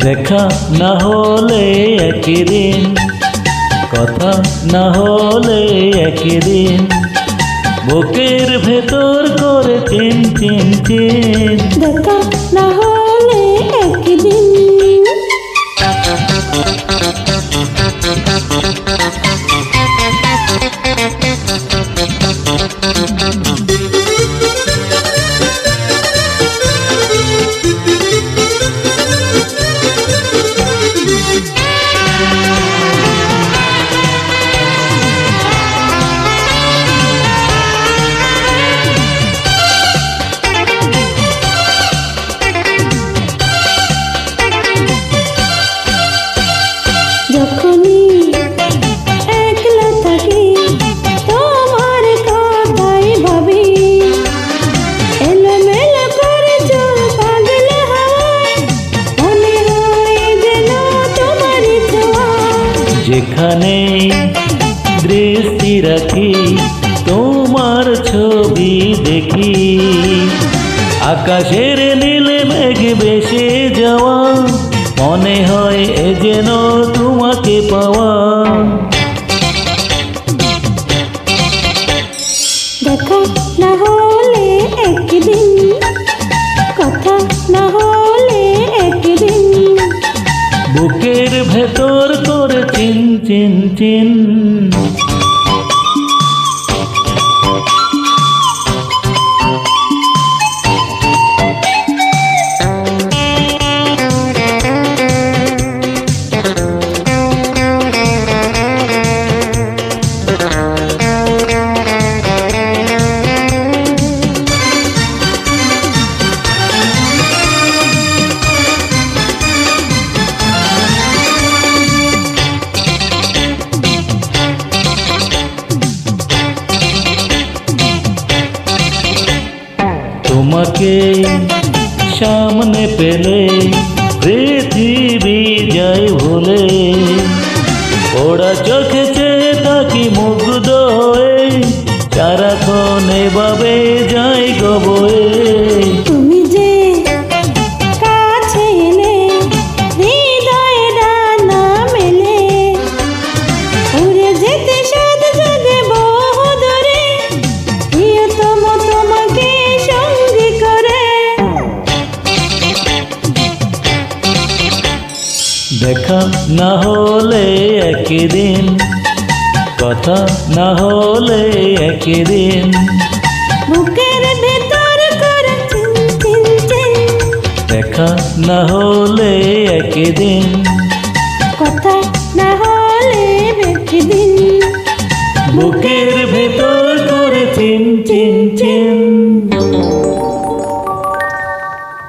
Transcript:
কথা না হলে একদিন, কথা না হলে একদিন, বুকের ভেতর করে চিন চিন চিন দেখা না হলে যেখানে দৃষ্টি রাখি, তোমার ছবি দেখি। আকাশের নীলে মেঘ বেশে যাওয়া, মনে হয় এ যেন তোমাকে পাওয়া? দেখা না হলে একদিন কথা না হলে একদিন। বুকের ভেতর করে চিন চিন চিন। তোমাকে সামনে পেলে, পৃথিবী যাই ভুলে। ওরা চোখে চেয়ে থাকি মুগ্ধ হয়ে সারাক্ষণ এভাবে যাই গবয়ে দেখা না হলে একদিন কথা না হলে একদিন। বুকের ভেতর করে দেখা না হলে একদিন কথা না হলে বেশি